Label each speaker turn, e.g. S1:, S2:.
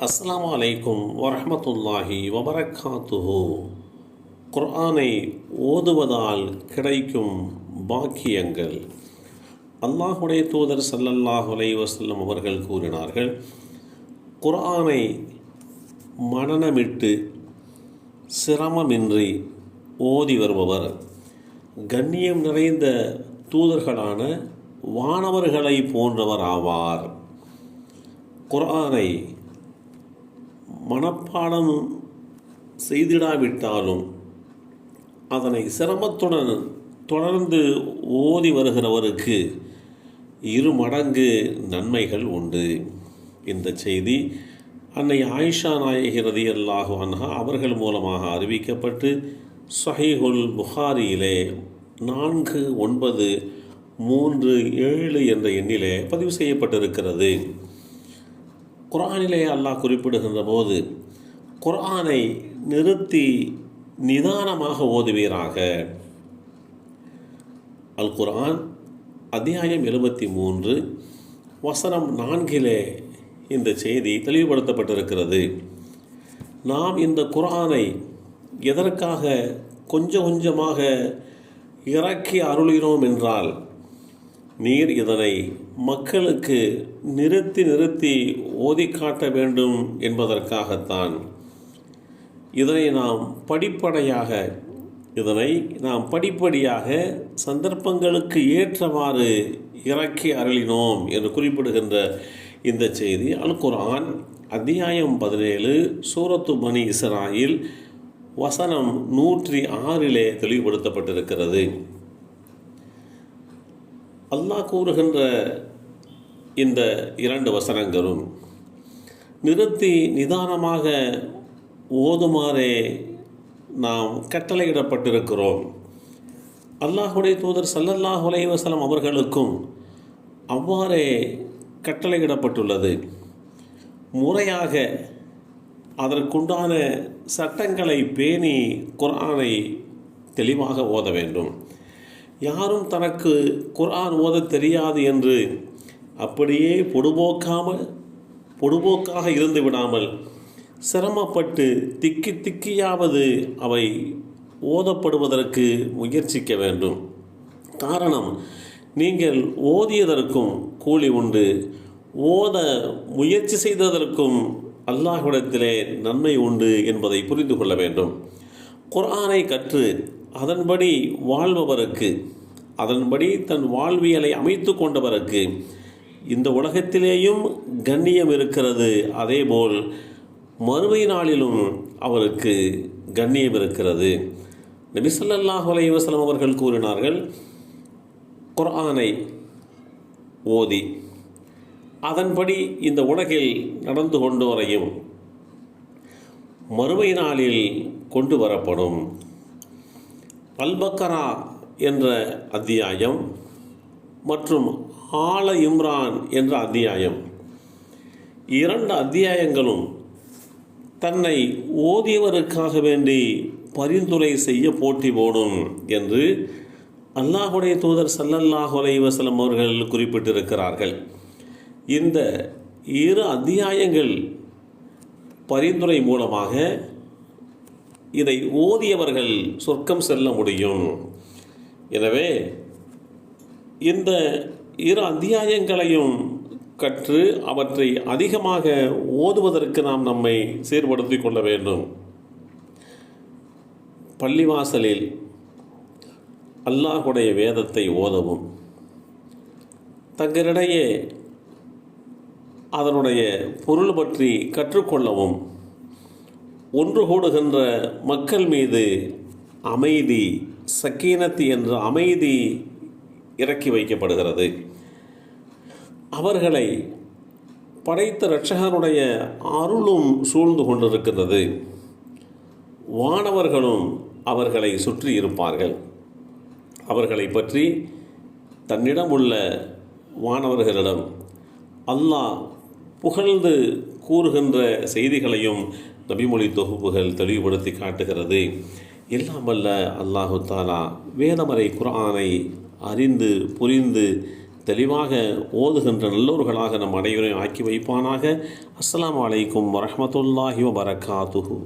S1: அஸ்லாம் அலைக்கும் வரமத்துல்லாஹி வபரக்காத்துஹு. குர்ஆனை ஓதுவதால் கிடைக்கும் பாக்கியங்கள். அல்லாஹுடைய தூதர் ஸல்லல்லாஹு அலை வசல்லம் அவர்கள் கூறினார்கள் குர்ஆனை மனனமிட்டு சிரமமின்றி ஓதி வருபவர் கண்ணியம் நிறைந்த தூதர்களான வானவர்களை போன்றவர் ஆவார். குர்ஆனை மனப்பாடம் செய்திடாவிட்டாலும் அதனை சிரமத்துடன் தொடர்ந்து ஓதி வருகிறவருக்கு இரு மடங்கு நன்மைகள் உண்டு. இந்த செய்தி அன்னை ஆயிஷா நாயகி ரதி அல்லாஹு அன்ஹா அவர்கள் மூலமாக அறிவிக்கப்பட்டு சஹீஹுல் புகாரியிலே நான்கு ஒன்பது மூன்று ஏழு என்ற எண்ணிலே பதிவு செய்யப்பட்டிருக்கிறது. குரானிலே அல்லாஹ் குறிப்பிடுகின்ற போது குரானை நிறுத்தி நிதானமாக ஓதுவீராக. அல் குரான் அத்தியாயம் எழுபத்தி மூன்று வசனம் நான்கிலே இந்த செய்தி தெளிவுபடுத்தப்பட்டிருக்கிறது. நாம் இந்த குரானை எதற்காக கொஞ்சம் கொஞ்சமாக இறக்கி அருளினோம் என்றால் நீர் இதனை மக்களுக்கு நிறுத்தி நிறுத்தி ஓதி காட்ட வேண்டும் என்பதற்காகத்தான். இதனை நாம் படிப்படையாக இதனை நாம் படிப்படியாக சந்தர்ப்பங்களுக்கு ஏற்றவாறு இறக்கி அருளினோம் என்று குறிப்பிடுகின்ற இந்த செய்தி அல் குர்ஆன் அத்தியாயம் பதினேழு சூரத்து பனி இஸ்ராயில் வசனம் நூற்றி ஆறிலே தெளிவுபடுத்தப்பட்டிருக்கிறது. அல்லாஹ் கூறுகின்ற இந்த இரண்டு வசனங்களும் நிறுத்தி நிதானமாக ஓதுமாறே நாம் கட்டளையிடப்பட்டிருக்கிறோம். அல்லாஹுடைய தூதர் சல்லல்லாஹ் வசலம் அவர்களுக்கும் அவ்வாறே கட்டளையிடப்பட்டுள்ளது. முறையாக அதற்குண்டான சட்டங்களை பேணி குரானை தெளிவாக ஓத வேண்டும். யாரும் தனக்கு குர்ஆன் ஓதத் தெரியாது என்று அப்படியே பொடுபோக்காமல் பொடுபோக்காக இருந்து விடாமல் சிரமப்பட்டு திக்கி திக்கியாவது அவை ஓதப்படுவதற்கு முயற்சிக்க வேண்டும். காரணம் நீங்கள் ஓதியதற்கும் கூலி உண்டு. ஓத முயற்சி செய்ததற்கும் அல்லாஹ்விடத்திலே நன்மை உண்டு என்பதை புரிந்து கொள்ள வேண்டும். குரானை கற்று அதன்படி வாழ்பவருக்கு அதன்படி தன் வாழ்வியலை அமைத்து கொண்டவருக்கு இந்த உலகத்திலேயும் கண்ணியம் இருக்கிறது. அதேபோல் மறுமை நாளிலும் அவருக்கு கண்ணியம் இருக்கிறது. நபிசல்லாஹ் அலைவசலம் அவர்கள் கூறினார்கள் குர்ஆனை ஓதி அதன்படி இந்த உலகில் நடந்து கொண்டு வரையும் மறுமை நாளில் கொண்டு வரப்படும். அல்பக்கரா என்ற அத்தியாயம் மற்றும் ஆல இம்ரான் என்ற அத்தியாயம். இரண்டு அத்தியாயங்களும் தன்னை ஓதியவருக்காக வேண்டி பரிந்துரை செய்ய போட்டி போடும் என்று அல்லாஹுடைய தூதர் சல்லல்லாஹு அலைவசலம் அவர்கள் குறிப்பிட்டிருக்கிறார்கள். இந்த இரு அத்தியாயங்கள் பரிந்துரை மூலமாக இதை ஓதியவர்கள் சொர்க்கம் செல்ல முடியும். எனவே இந்த இரு அத்தியாயங்களையும் கற்று அவற்றை அதிகமாக ஓதுவதற்கு நாம் நம்மை சீர்படுத்தி கொள்ள வேண்டும். பள்ளிவாசலில் அல்லாஹுடைய வேதத்தை ஓதவும். தங்களிடையே அதனுடைய பொருள் பற்றி கற்றுக்கொள்ளவும். ஒன்று கூடுகின்ற மக்கள் மீது அமைதி சக்கீனத்து என்ற அமைதி இறக்கி வைக்கப்படுகிறது. அவர்களை படைத்த இரட்சகனுடைய அருளும் சூழ்ந்து கொண்டிருக்கின்றது. வானவர்களும் அவர்களை சுற்றி இருப்பார்கள். அவர்களை பற்றி தன்னிடம் உள்ள வானவர்களிடம் அல்லாஹ் புகழ்ந்து கூறுகின்ற செய்திகளையும் நபிமொழி தொகுப்புகள் தெளிவுபடுத்தி காட்டுகிறது. எல்லாம் வல்ல அல்லாஹு தாலா வேதமறை குர்ஆனை அறிந்து புரிந்து தெளிவாக ஓதுகின்ற நல்லோர்களாக நம் அனைவரையும் ஆக்கி வைப்பானாக. அஸ்லாம் அலைக்கும் வரமத்துல்லாஹி வபரகாத்துஹு.